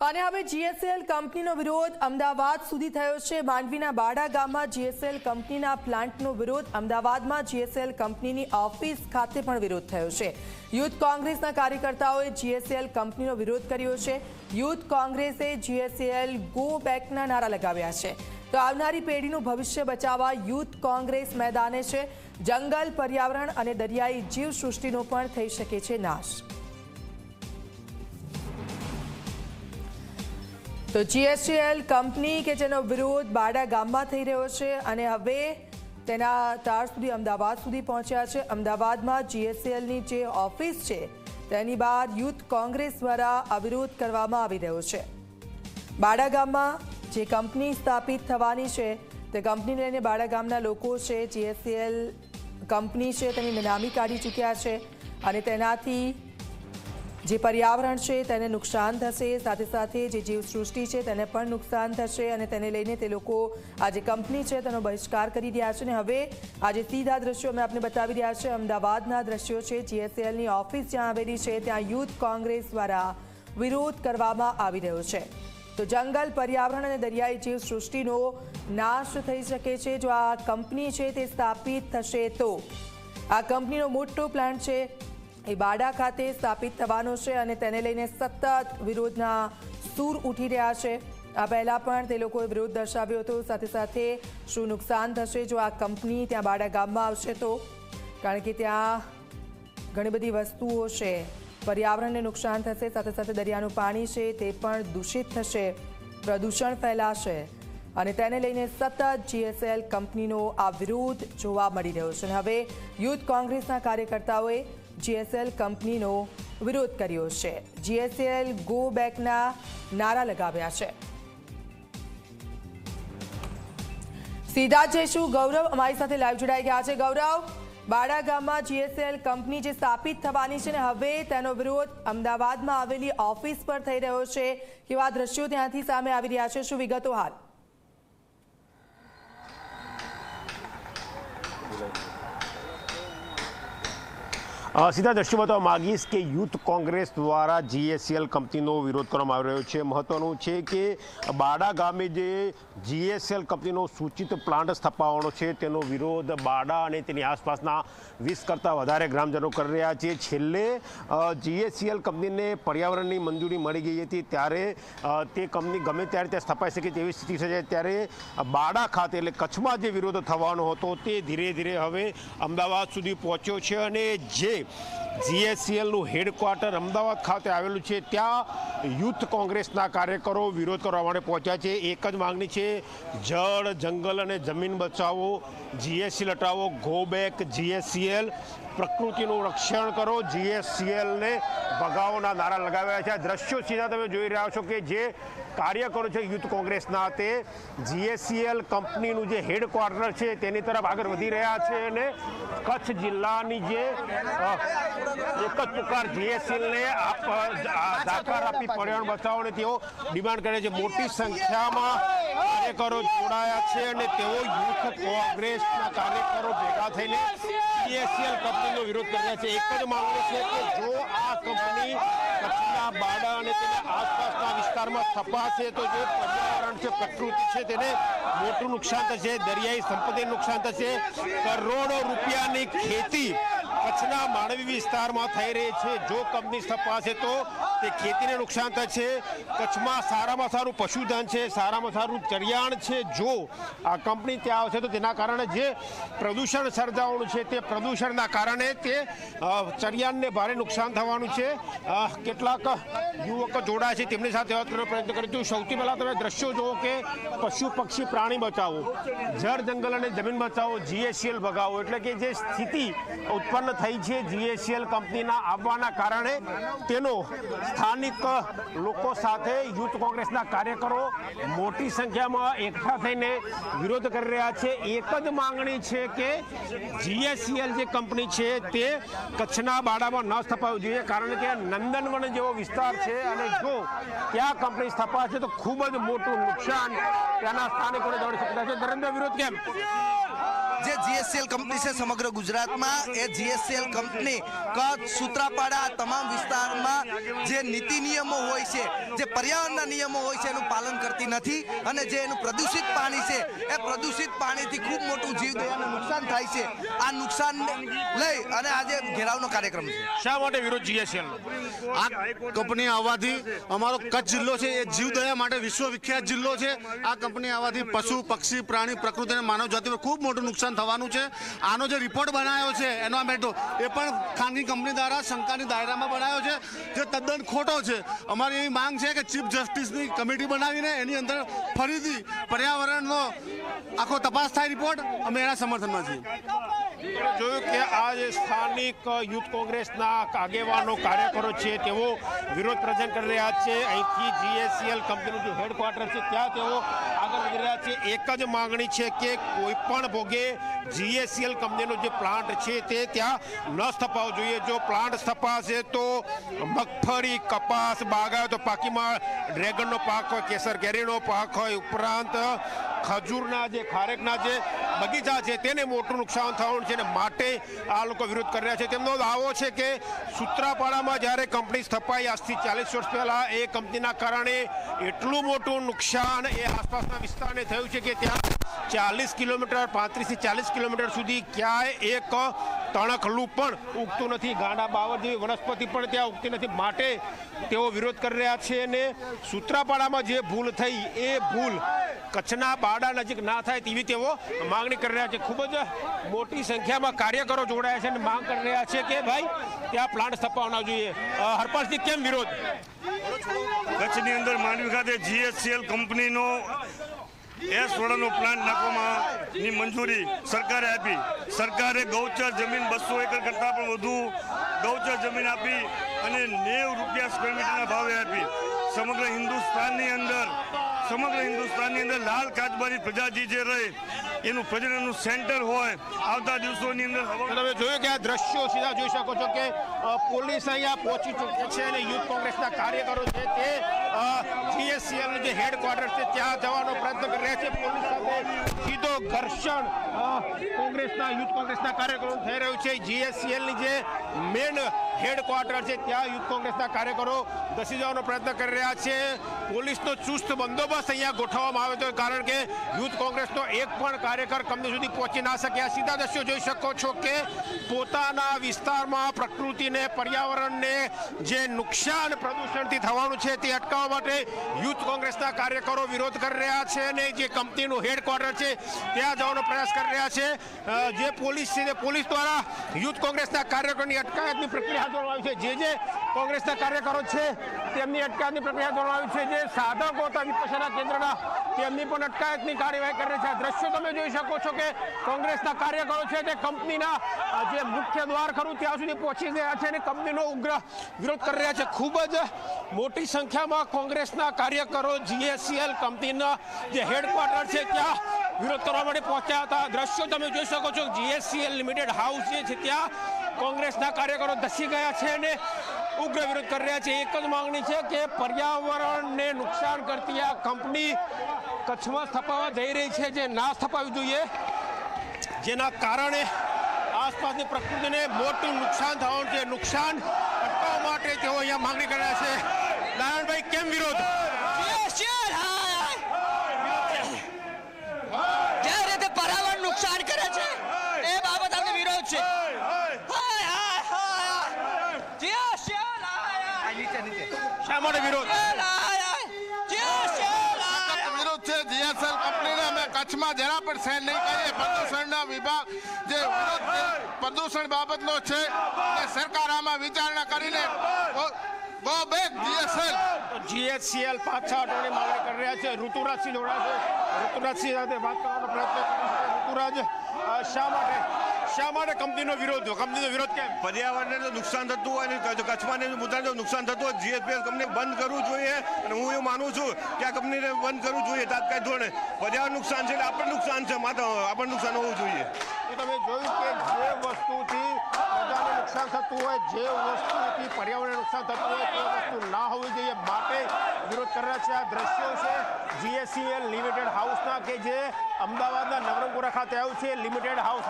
અને હવે જીએસએલ કંપનીનો વિરોધ અમદાવાદ સુધી થયો છે. માંડવીના બાડા ગામમાં જીએસએલ કંપનીના પ્લાન્ટનો વિરોધ અમદાવાદમાં જીએસએલ કંપનીની ઓફિસ ખાતે પણ વિરોધ થયો છે. યુથ કોંગ્રેસના કાર્યકર્તાઓએ જીએસએલ કંપનીનો વિરોધ કર્યો છે. યુથ કોંગ્રેસે જીએસએલ ગો બેકના નારા લગાવ્યા છે. તો આવનારી પેઢીનું ભવિષ્ય બચાવવા યુથ કોંગ્રેસ મેદાને છે. જંગલ પર્યાવરણ અને દરિયાઈ જીવસૃષ્ટિનો પણ થઈ શકે છે નાશ. તો જીએસટીએલ કંપની કે જેનો વિરોધ બાડા ગામમાં થઈ રહ્યો છે અને હવે તેના તાર સુધી અમદાવાદ સુધી પહોંચ્યા છે. અમદાવાદમાં જીએસટીએલની જે ઓફિસ છે, તેની બહાર યુથ કોંગ્રેસ દ્વારા અવિરોધ કરવામાં આવી રહ્યો છે. બાડા ગામમાં જે કંપની સ્થાપિત થવાની છે, તે કંપનીને લઈને બાડા ગામના લોકો છે જીએસસીએલ કંપની છે, તેની નામી કાઢી ચૂક્યા છે અને તેનાથી જે પર્યાવરણ છે તેને નુકસાન થશે, સાથે સાથે જે જીવસૃષ્ટિ છે તેને પણ નુકસાન થશે અને તેને લઈને તે લોકો, આ જે કંપની છે તેનો બહિષ્કાર કરી રહ્યા છે. અને હવે આજે સીધા દ્રશ્યો અમે આપને બતાવી રહ્યા છે, અમદાવાદના દ્રશ્યો છે. જીએસએલની ઓફિસ જ્યાં આવેલી છે, ત્યાં યુથ કોંગ્રેસ દ્વારા વિરોધ કરવામાં આવી રહ્યો છે. તો જંગલ, પર્યાવરણ અને દરિયાઈ જીવ સૃષ્ટિનો નાશ થઈ શકે છે. જો આ કંપની છે તે સ્થાપિત થશે તો આ કંપનીનો મોટો પ્લાન્ટ છે એ બાડા ખાતે સ્થાપિત થવાનો છે અને તેને લઈને સતત વિરોધના સૂર ઉઠી રહ્યા છે. આ પહેલાં પણ તે લોકોએ વિરોધ દર્શાવ્યો હતો. સાથે સાથે શું નુકસાન થશે જો આ કંપની ત્યાં બાડા ગામમાં આવશે તો? કારણ કે ત્યાં ઘણી બધી વસ્તુઓ છે. પર્યાવરણને નુકસાન થશે, સાથે સાથે દરિયાનું પાણી છે, તે પણ દૂષિત થશે, પ્રદૂષણ ફેલાશે અને તેને લઈને સતત જીએસએલ કંપનીનો આ વિરોધ જોવા મળી રહ્યો છે. હવે યુથ કોંગ્રેસના કાર્યકર્તાઓએ જીએસએલ કંપનીનો વિરોધ કર્યો છે. જીએસએલ ગો બેકના નારા લગાવ્યા છે. સીધા જઈશું. ગૌરવ અમારી સાથે લાઈવ જોડાઈ ગયા છે. ગૌરવ, બાડા ગામમાં જીએસએલ કંપની જે સ્થાપિત થવાની છે ને, હવે તેનો વિરોધ અમદાવાદમાં આવેલી ઓફિસ પર થઈ રહ્યો છે. કેવા દ્રશ્યો ત્યાંથી સામે આવી રહ્યા છે? શું વિગતો હાલ? સીધા દ્રશ્યો બતાવવા માગીશ કે યુથ કોંગ્રેસ દ્વારા જીએસસીએલ કંપનીનો વિરોધ કરવામાં આવી રહ્યો છે. મહત્વનું છે કે બાડા ગામે જે જીએસએલ કંપનીનો સૂચિત પ્લાન્ટ સ્થાપવાનો છે, તેનો વિરોધ બાડા અને તેની આસપાસના વીસ કરતાં વધારે ગ્રામજનો કરી રહ્યા છે. છેલ્લે જીએસસીએલ કંપનીને પર્યાવરણની મંજૂરી મળી ગઈ હતી ત્યારે તે કંપની ગમે ત્યારે ત્યાં સ્થપાઈ શકે તેવી સ્થિતિ સર્જાય ત્યારે બાડા ખાતે એટલે કચ્છમાં જે વિરોધ થવાનો હતો તે ધીરે ધીરે હવે અમદાવાદ સુધી પહોંચ્યો છે અને જે જીએસસીએલનું હેડક્વાર્ટર અમદાવાદ ખાતે આવેલું છે. ત્યાં યુથ કોંગ્રેસના કાર્યકરો વિરોધ કરવા માટે પહોંચ્યા છે. એક જ માંગણી છે, જળ, જંગલ અને જમીન બચાવો જીએસસીએલ હટાવો ગો બેક જીએસસીએલ પ્રકૃતિનું રક્ષણ કરો જીએસસીએલને ભગાવોના નારા લગાવ્યા છે. આ દ્રશ્યો સીધા તમે જોઈ રહ્યા છો કે જે કાર્યકરો છે યુથ કોંગ્રેસના તે જીએસસીએલ કંપનીનું જે હેડક્વાર્ટર છે તેની તરફ આગળ વધી રહ્યા છે અને કચ્છ જિલ્લાની જે એક જ પુકાર જીએસસીએલને દાખલા આપી પર્યાવરણ બચાવવાની તેઓ ડિમાન્ડ કરે છે. મોટી સંખ્યામાં કાર્યકરો જોડાયા છે અને તેઓ યુથ કોંગ્રેસના કાર્યકરો ભેગા થઈને જીએસસીએલ કંપનીનો વિરોધ કર્યા છે. એક જ માંગણી છે કે જો આ કંપની કચ્છના બાડા અને તેના આસપાસના વિસ્તારમાં સ્થપાશે તો જે પર્યાવરણ છે, પ્રકૃતિ છે તેને મોટું નુકસાન થશે, દરિયાઈ સંપત્તિને નુકસાન થશે. કરોડો રૂપિયાની ખેતી કચ્છના માંડવી વિસ્તારમાં થઈ રહી છે. જો કંપની સ્થપાશે તો તે ખેતીને નુકસાન થશે કચ્છમાં સારામાં સારું પશુધન છે, સારામાં સારું ચરિયાણ છે. જો આ કંપની ત્યાં આવશે તો તેના કારણે જે પ્રદૂષણ સર્જાવાનું છે તે પ્રદૂષણના કારણે તે ચરિયાણને ભારે નુકસાન થવાનું છે. કેટલાક યુવકો જોડાય છે. તેમની સાથે વાત કરવાનો પ્રયત્ન કરીશું સૌથી પહેલાં તમે દ્રશ્યો જુઓ કે પશુ પક્ષી પ્રાણી બચાવો, જળ જંગલ અને જમીન બચાવો જીએસસીએલ ભગાવો. એટલે કે જે સ્થિતિ ઉત્પન્ન થઈ છે જીએસસીએલ કંપનીના આવવાના કારણે તેનો સ્થાનિક લોકો સાથે યુથ કોંગ્રેસના કાર્યકરો મોટી સંખ્યામાં એકઠા થઈને વિરોધ કરી રહ્યા છે. એક જ માંગણી છે કે જીએસસીએલ જે કંપની છે તે કચ્છના બાડામાં ન સ્થપાવવી જોઈએ, કારણ કે નંદનવન જેવો વિસ્તાર છે અને જો ત્યાં કંપની સ્થપાશે તો ખૂબ જ મોટું નુકસાન ત્યાંના સ્થાનિકોને દોડી શકતા છે. નરેન્દ્ર, વિરોધ કેમ? જે જીએસસીએલ કંપની છે સમગ્ર ગુજરાતમાં એ જીએસસીએલ કંપની કચ્છ સૂત્રાપાડા તમામ વિસ્તારમાં જે નીતિ નિયમો હોય છે જે પર્યાવરણના નિયમો હોય છે એનું પાલન કરતી નથી અને જે એનું પ્રદૂષિત પાણી છે એ પ્રદૂષિત પાણીથી ખૂબ મોટું જીવદયાને નુકસાન થાય છે. આ નુકસાન લઈ અને આજે ઘેરાવનો કાર્યક્રમ છે. શા માટે વિરોધ જીએસએલ આ કંપની આવવાથી અમારો કચ્છ જિલ્લો છે એ જીવદયા માટે વિશ્વવિખ્યાત જિલ્લો છે. આ કંપની આવવાથી પશુ પક્ષી પ્રાણી પ્રકૃતિ અને માનવ જાતિ પર ખૂબ મોટું નુકસાન થવાનું છે. આનો જે રિપોર્ટ બનાવ્યો છે એન્વાયરમેન્ટો એ પણ ખાનગી કંપની દ્વારા શંકાની દાયરામાં બનાવ્યો છે, જે તદ્દન ખોટો છે. અમારી એવી માંગ છે કે ચીફ જસ્ટિસની કમિટી બનાવીને એની અંદર ફરીથી પર્યાવરણનો આખો તપાસ થાય રિપોર્ટ અમે એના સમર્થનમાં છીએ. જોયું કે આ સ્થાનિક યુથ કોંગ્રેસના આગેવાનો, કાર્યકરો છે, તેઓ વિરોધ પ્રદર્શન કરી રહ્યા છે. અહીંથી જીએસસીએલ કંપનીનું જે હેડક્વાર્ટર છે, ત્યાં તેઓ આગળ વધી રહ્યા છે. એક જ માંગણી છે કે કોઈ પણ ભોગે જીએસસીએલ કંપનીનો જે પ્લાન્ટ છે તે ત્યાં ન સ્થપાવવો જોઈએ. જો પ્લાન્ટ સ્થપાશે તો મગફળી, કપાસ, બાગાયતો પાકીમાં ડ્રેગનનો પાક હોય, કેસર કેરીનો પાક હોય, ઉપરાંત ખજૂરના જે, ખારેકના જે બગીચા છે તેને મોટું નુકસાન થવાનું છે અને માટે આ લોકો વિરોધ કરી રહ્યા છે. તેમનો દાવો છે કે સૂત્રાપાડામાં જ્યારે કંપની સ્થપાઈ આજથી ચાલીસ વર્ષ પહેલાં, એ કંપનીના કારણે એટલું મોટું નુકસાન એ આસપાસના વિસ્તારને થયું છે કે ત્યાં ચાલીસ કિલોમીટર, પાંત્રીસથી ચાલીસ કિલોમીટર સુધી ક્યાંય એક તણખલું પણ ઉગતું નથી. ગાંડા બાવર જેવી વનસ્પતિ પણ ત્યાં ઉગતી નથી. માટે તેઓ વિરોધ કરી રહ્યા છે અને સૂત્રાપાડામાં જે ભૂલ થઈ, એ ભૂલ કચ્છના બાડા નજીક ના થાય તેવી તેઓ માંગણી કરી રહ્યા છે. ખૂબ જ મોટી સંખ્યામાં કાર્યકરો જોડાયા છે અને માંગ કરી રહ્યા છે કે ભાઈ, ત્યાં પ્લાન્ટ સ્થપાવવા જોઈએ. હરપાલસિંહ, કેમ વિરોધ? કચ્છની અંદર માંડવી ખાતે જીએસસીએલ કંપનીનો એસ વડાનો પ્લાન્ટ નાખવામાં મંજૂરી સરકારે આપી. સરકારે ગૌચર જમીન બસો એકર કરતાં પણ વધુ ગૌચર જમીન આપી અને નેવ રૂપિયા સ્ક્વેર મીટરના ભાવે આપી. સમગ્ર હિન્દુસ્તાનની અંદર, સમગ્ર હિન્દુસ્તાનની અંદર લાલ કાચબારી પ્રજાજી જે રહે, એનું પ્રજનનનું સેન્ટર હોય, આવતા દિવસોની અંદર તમે જોયું કે આ દ્રશ્યો સીધા જોઈ શકો છો કે પોલીસ અહીંયા પહોંચી ચૂકી છે અને યુથ કોંગ્રેસના કાર્યકરો છે તે જીએસસીએલ જે હેડક્વાર્ટર છે, ત્યાં જવાનો પ્રયત્ન કરી રહ્યા છે. પોલીસ સાથે સીધો ઘર્ષણ કોંગ્રેસના, યુથ કોંગ્રેસના કાર્યકરો થઈ રહ્યું છે. જીએસસીએલની જે મેન હેડક્વાર્ટર છે, ત્યાં યુથ કોંગ્રેસના કાર્યકરો ધસી જવાનો પ્રયત્ન કરી રહ્યા છે. પોલીસનો ચુસ્ત બંદોબસ્ત અહીંયા ગોઠવવામાં આવ્યો છે, કારણ કે યુથ કોંગ્રેસનો એક પણ કાર્યકર કમને સુધી પહોંચી ના શક્યા. સીધા દ્રશ્યો જોઈ શકો છો કે પોતાના વિસ્તારમાં પ્રકૃતિને, પર્યાવરણને જે નુકસાન પ્રદૂષણથી થવાનું છે, તે અટકાવવા માટે યુથ કોંગ્રેસના કાર્યકરો વિરોધ કરી રહ્યા છે અને જે કંપનીનું હેડક્વાર્ટર છે, ત્યાં જવાનો પ્રયાસ કરી રહ્યા છે. જે પોલીસ છે પોલીસ દ્વારા યુથ કોંગ્રેસના કાર્યકરોની અટકાયતની પ્રક્રિયા હાથ આવી છે. જે જે કોંગ્રેસના કાર્યકરો છે, તેમની અટકાયતની પ્રક્રિયા ધરવામાં આવી છે. જે સાધકો હતા વિપક્ષના કેન્દ્રના, તેમની પણ અટકાયતની કાર્યવાહી કરી છે. આ દ્રશ્યો તમે જોઈ શકો છો કે કોંગ્રેસના કાર્યકરો છે તે કંપનીના જે મુખ્ય દ્વાર ખરું ત્યાં સુધી પહોંચી ગયા છે અને કંપનીનો ઉગ્ર વિરોધ કરી રહ્યા છે. ખૂબ જ મોટી સંખ્યામાં કોંગ્રેસના કાર્યકરો જીએસસીએલ કંપનીના જે હેડક્વાર્ટર છે, ત્યાં વિરોધ કરવા માટે પહોંચ્યા હતા. દ્રશ્યો તમે જોઈ શકો છો જીએસસીએલ લિમિટેડ હાઉસ જે છે, ત્યાં કોંગ્રેસના કાર્યકરો ધસી ગયા છે અને ઉગ્ર વિરોધ કરી રહ્યા છે. એક જ માંગણી છે કે પર્યાવરણને નુકસાન કરતી આ કંપની કચ્છમાં સ્થપાવવા જઈ રહી છે, જે ના સ્થપાવવી જોઈએ. જેના કારણે આસપાસની પ્રકૃતિને મોટું નુકસાન થવાનું છે. નુકસાન અટકાવવા માટે તેઓ અહીંયા માંગણી કરી રહ્યા છે. નારાયણભાઈ કેમ વિરોધ? જે રીતે પર્યાવરણ નુકસાન કરે છે એ બાબત અમને વિરોધ છે. શા માટે વિરોધ? જીએસએલ કંપનીને અમે કચ્છમાં જરા પણ સહેન નહીં કરીએ. પ્રદૂષણના વિભાગ જે પ્રદૂષણ બાબતનો છે કે સરકાર આમાં વિચારણા કરીને ગો બેક જીએસએલ. જીએચસીએલ પાછા હટવાની માંગણી કરી રહ્યા છે. ઋતુરાજસિંહ જોડાશે. ઋતુરાજસિંહ સાથે વાત કરવાનો પ્રયત્ન. ઋતુરાજ શા માટે શા માટે કંપનીનો વિરોધ કંપનીનો વિરોધ કેમ? પર્યાવરણને તો નુકસાન થતું હોય ને કચ્છ- કચ્છમાં મુદ્દાને જો નુકસાન થતું હોય. જીએસપીએસ કંપની બંધ કરવું જોઈએ અને હું એવું માનું છું કે આ કંપનીને બંધ કરવું જોઈએ તાત્કાલિક ધોરણે. પર્યાવરણ નુકસાન છે એટલે આપણને નુકસાન છે માત્ર આપણને નુકસાન હોવું જોઈએ. તમે જોયું કે જે વસ્તુથી પ્રજાને નુકસાન નુકસાન થતું હોય જે વસ્તુથી પર્યાવરણને નુકસાન થતું હોય તે વસ્તુ ના હોવી જોઈએ માટે વિરોધ કરનાર છે. આ દ્રશ્યો છે જીએસસીએલ લિમિટેડ હાઉસના કે જે અમદાવાદના નવરંગપુરા ખાતે આવ્યું છે. Limited house